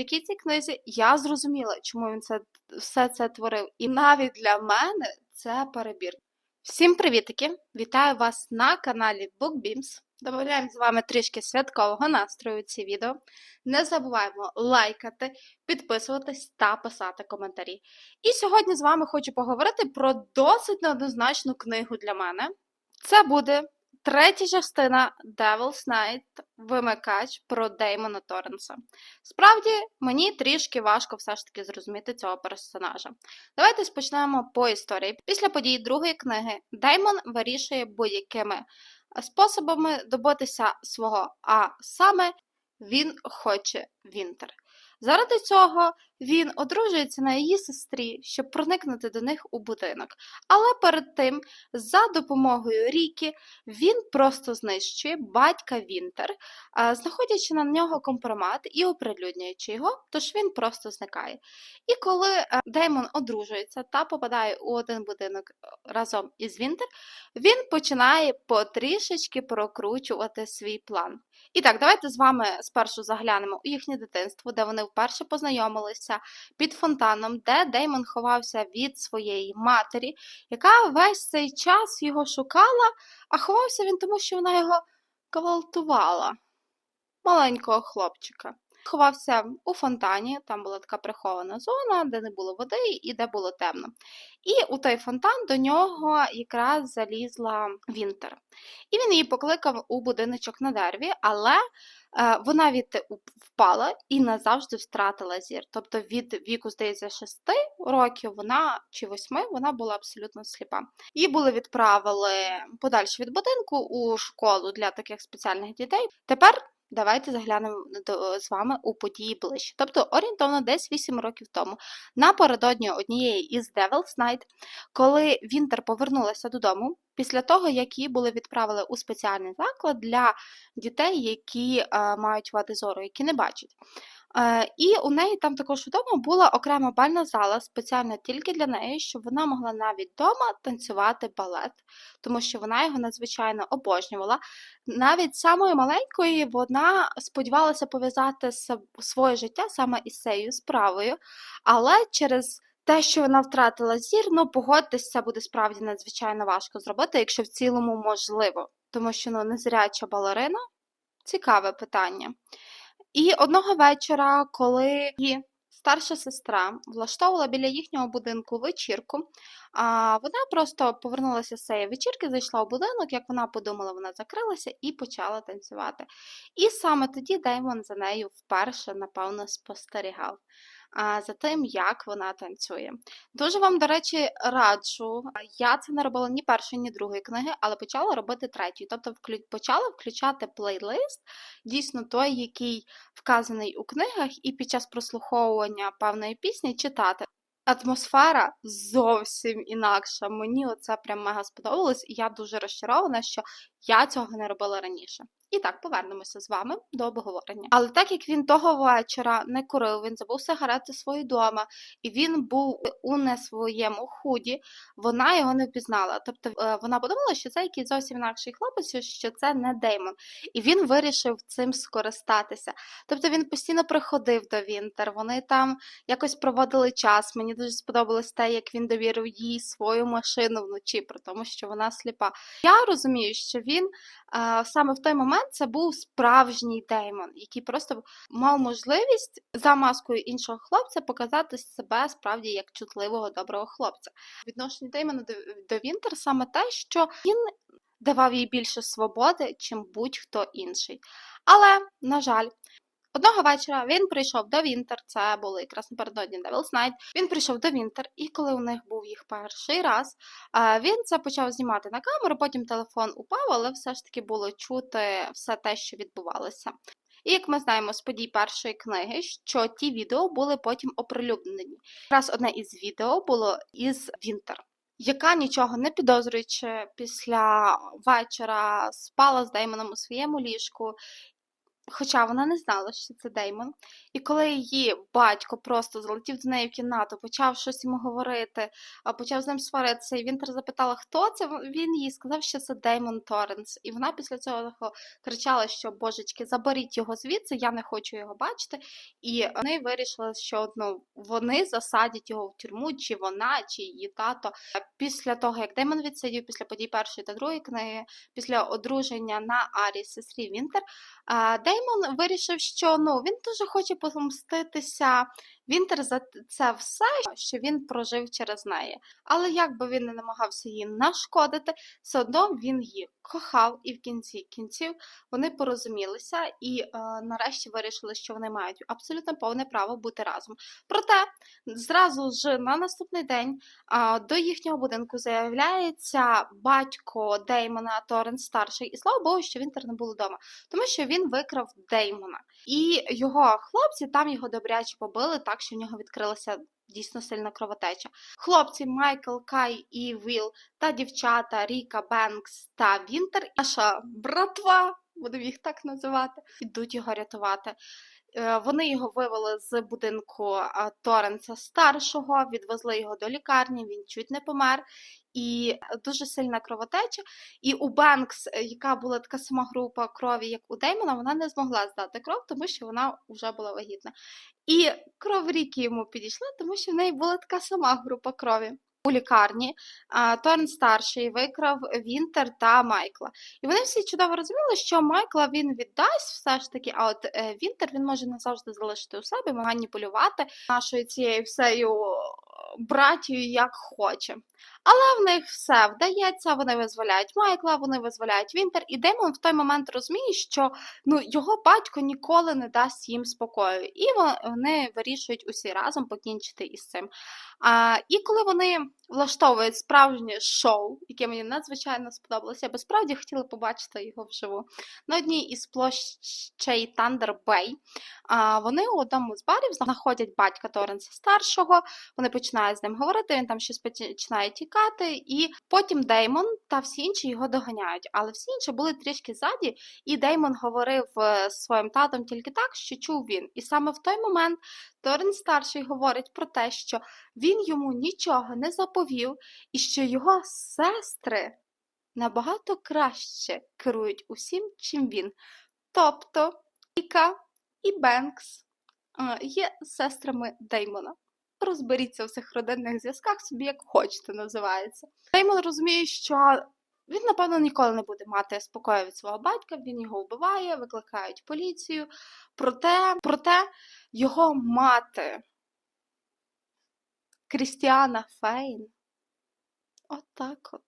якій цій книзі я зрозуміла, чому він це все це творив. І навіть для мене це перебір. Всім привітики! Вітаю вас на каналі BookBeams. Добавляємо з вами трішки святкового настрою ці відео. Не забуваємо лайкати, підписуватись та писати коментарі. І сьогодні з вами хочу поговорити про досить неоднозначну книгу для мене. Це буде третя частина Devil's Night Вимикач про Деймона Торренса. Справді, мені трішки важко все ж таки зрозуміти цього персонажа. Давайте спочнемо по історії. Після подій другої книги Деймон вирішує будь-якими способами добитися свого, а саме він хоче Вінтер. Заради цього він одружується на її сестрі, щоб проникнути до них у будинок. Але перед тим, за допомогою Рікі, він просто знищує батька Вінтер, знаходячи на нього компромат і оприлюднюючи його, тож він просто зникає. І коли е, Деймон одружується та попадає у один будинок е, разом із Вінтер, він починає потрішечки прокручувати свій план. І так, давайте з вами спершу заглянемо у їхнє дитинство, де вони вперше познайомилися під фонтаном, де Деймон ховався від своєї матері, яка весь цей час його шукала, а ховався він тому, що вона його гвалтувала. Маленького хлопчика. Ховався у фонтані, там була така прихована зона, де не було води і де було темно. І у той фонтан до нього якраз залізла Вінтер. І він її покликав у будиночок на дереві, але е, вона від впала і назавжди втратила зір. Тобто від віку, здається, 6 років вона чи 8 вона була абсолютно сліпа. Її були відправили подальше від будинку у школу для таких спеціальних дітей. Тепер. Давайте заглянемо до, з вами у події ближче. Тобто орієнтовно десь 8 років тому, напередодні однієї із Devil's Night, коли Вінтер повернулася додому, після того, як її були відправили у спеціальний заклад для дітей, які е, мають вади зору, які не бачать. Е, і у неї там також вдома була окрема бальна зала, спеціально тільки для неї, щоб вона могла навіть вдома танцювати балет, тому що вона його надзвичайно обожнювала. Навіть самою маленькою вона сподівалася пов'язати своє життя саме із цією справою, але через те, що вона втратила зір, ну погодьтесь, це буде справді надзвичайно важко зробити, якщо в цілому можливо, тому що ну, незряча балерина цікаве питання. І одного вечора, коли її старша сестра влаштовувала біля їхнього будинку вечірку, а вона просто повернулася з цієї вечірки, зайшла у будинок, як вона подумала, вона закрилася і почала танцювати. І саме тоді Деймон за нею вперше, напевно, спостерігав. За тим, як вона танцює. Дуже вам, до речі, раджу. Я це не робила ні першої, ні другої книги, але почала робити третю. Тобто почала включати плейлист, дійсно той, який вказаний у книгах, і під час прослуховування певної пісні читати. Атмосфера зовсім інакша. Мені оце прям мега сподобалось, і я дуже розчарована, що я цього не робила раніше. І так, повернемося з вами до обговорення. Але так як він того вечора не курив, він забув сигарети свої дома, і він був у не своєму худі, вона його не впізнала. Тобто е, вона подумала, що це якийсь зовсім інакший хлопець, що це не Деймон. І він вирішив цим скористатися. Тобто він постійно приходив до Вінтер, вони там якось проводили час. Мені дуже сподобалось те, як він довірив їй свою машину вночі, при тому, що вона сліпа. Я розумію, що він саме в той момент це був справжній Деймон, який просто мав можливість за маскою іншого хлопця показати себе справді як чутливого доброго хлопця. Відношення Деймона до, Вінтер саме те, що він давав їй більше свободи, чим будь-хто інший. Але, на жаль, Одного вечора він прийшов до Вінтер, це було якраз напередодні Devil's Night, Він прийшов до Вінтер, і коли у них був їх перший раз, він це почав знімати на камеру, потім телефон упав, але все ж таки було чути все те, що відбувалося. І як ми знаємо з подій першої книги, що ті відео були потім оприлюднені. Якраз одне із відео було із Вінтер. Яка нічого не підозрюючи після вечора спала з Деймоном у своєму ліжку Хоча вона не знала, що це Деймон. І коли її батько просто залетів до неї в кімнату, почав щось йому говорити, почав з ним сваритися, і Вінтер запитала, хто це, він їй сказав, що це Деймон Торренс. І вона після цього кричала, що божечки, заберіть його звідси, я не хочу його бачити. І вони вирішили, що ну, вони засадять його в тюрму, чи вона, чи її тато. Після того, як Деймон відсидів, після подій першої та другої книги, після одруження на Арі, сестрі Вінтер, а, Деймон вирішив, що ну, він дуже хоче помститися Вінтер за це все, що він прожив через неї. Але як би він не намагався їй нашкодити, все одно він її кохав, і в кінці кінців вони порозумілися і е, нарешті вирішили, що вони мають абсолютно повне право бути разом. Проте зразу ж на наступний день е, до їхнього будинку заявляється батько Деймона Торрен старший, і слава Богу, що Вінтер не було вдома, тому що він викрав Деймона. І його хлопці там його добряче побили, так що в нього відкрилася дійсно сильна кровотеча. Хлопці Майкл, Кай і Віл та дівчата Ріка, Бенкс та Вінтер, наша братва, будемо їх так називати, йдуть його рятувати. Е, Вони його вивели з будинку е, Торренса старшого, відвезли його до лікарні, він чуть не помер. І дуже сильна кровотеча. І у Бенкс, е, яка була така сама група крові, як у Деймона, вона не змогла здати кров, тому що вона вже була вагітна. І кров Ріки йому підійшла, тому що в неї була така сама група крові. У лікарні Торн старший викрав Вінтер та Майкла. І вони всі чудово розуміли, що Майкла він віддасть все ж таки, а от е, Вінтер він може назавжди залишити у себе, маніпулювати нашою цією всею братію як хоче. Але в них все вдається, вони визволяють Майкла, вони визволяють Вінтер, і Деймон в той момент розуміє, що ну, його батько ніколи не дасть їм спокою. І вони вирішують усі разом покінчити із цим. А, І коли вони влаштовують справжнє шоу, яке мені надзвичайно сподобалося, я би справді хотіла побачити його вживу. На одній із площей Bay а, вони у одному з барів знаходять батька Торренса старшого, вони починають з ним говорити, він там щось починає тікати, і потім Деймон та всі інші його доганяють. Але всі інші були трішки ззаді, і Деймон говорив з своїм татом тільки так, що чув він. І саме в той момент Торрен старший говорить про те, що він йому нічого не заповів, і що його сестри набагато краще керують усім, чим він. Тобто Іка і Бенкс є сестрами Деймона. Розберіться в цих родинних зв'язках, собі як хочете називається. Деймон розуміє, що він, напевно, ніколи не буде мати спокою від свого батька, він його вбиває, викликають поліцію. Проте, проте його мати Крістіана Фейн отак от,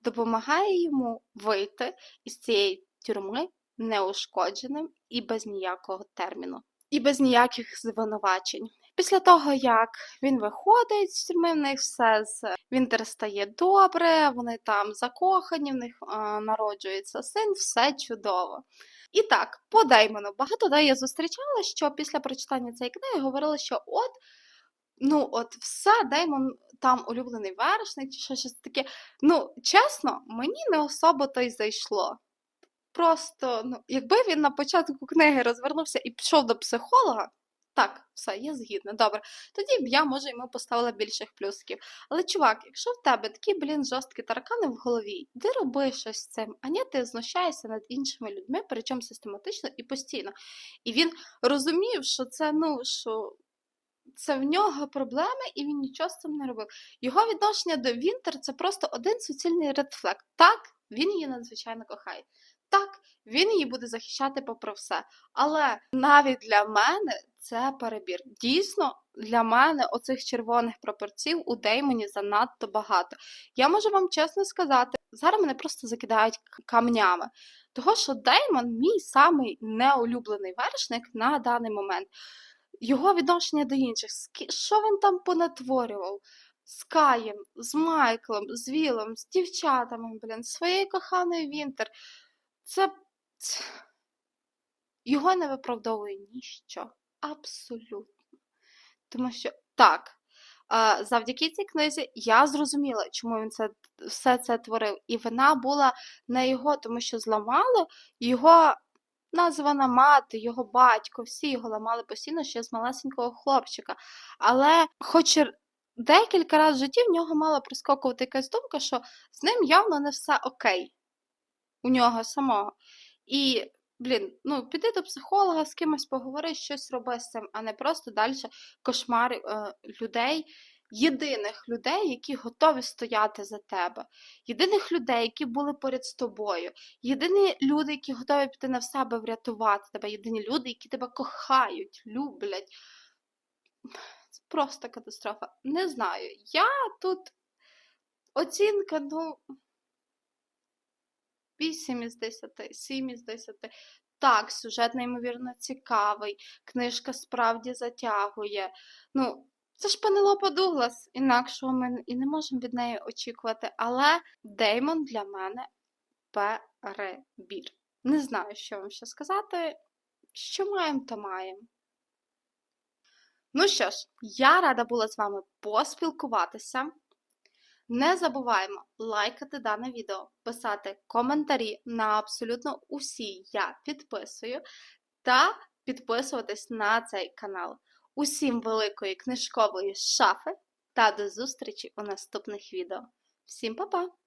допомагає йому вийти із цієї тюрми неушкодженим і без ніякого терміну, і без ніяких звинувачень. Після того, як він виходить з тюрми, в них все з Вінтер стає добре, вони там закохані, в них а, народжується син, все чудово. І так, по Деймону. Багато де я зустрічала, що після прочитання цієї книги говорили, що от, ну, от все, Деймон там улюблений вершник, чи щось таке. Ну, чесно, мені не особо то й зайшло. Просто, ну, якби він на початку книги розвернувся і пішов до психолога. Так, все, я згідна. Добре. Тоді б я, може, йому поставила більших плюсків. Але, чувак, якщо в тебе такі, блін, жорсткі таракани в голові, ти роби щось з цим, а не ти знущаєшся над іншими людьми, причому систематично і постійно. І він розумів, що це, ну, що. Це в нього проблеми, і він нічого з цим не робив. Його відношення до Вінтер це просто один суцільний редфлек. Так, він її надзвичайно кохає. Він її буде захищати попри все. Але навіть для мене це перебір. Дійсно, для мене оцих червоних прапорців у Деймоні занадто багато. Я можу вам чесно сказати, зараз мене просто закидають камнями. Того, що Деймон мій самий неулюблений вершник на даний момент. Його відношення до інших, що він там понатворював? З Каєм, з Майклом, з Вілом, з дівчатами, блін, своєю коханою Вінтер. Це його не виправдовує ніщо. Абсолютно. Тому що так, завдяки цій книзі я зрозуміла, чому він це, все це творив. І вина була не його, тому що зламало його названа мати, його батько, всі його ламали постійно ще з малесенького хлопчика. Але, хоч декілька разів в житті в нього мала проскокувати якась думка, що з ним явно не все окей. У нього самого. І, блін, ну піди до психолога, з кимось поговори, щось роби з цим, а не просто далі кошмар е, людей, єдиних людей, які готові стояти за тебе, єдиних людей, які були поряд з тобою, єдині люди, які готові піти на все, аби врятувати тебе, єдині люди, які тебе кохають, люблять. Це просто катастрофа. Не знаю. Я тут оцінка, ну. 8 із 10, 7 із 10. Так, сюжет неймовірно цікавий, книжка справді затягує. Ну, це ж Пенелопа Дуглас, інакшого ми і не можемо від неї очікувати. Але Деймон для мене перебір. Не знаю, що вам ще сказати. Що маємо, то маємо. Ну що ж, я рада була з вами поспілкуватися. Не забуваємо лайкати дане відео, писати коментарі на абсолютно усі я підписую, та підписуватись на цей канал. Усім великої книжкової шафи та до зустрічі у наступних відео. Всім па-па!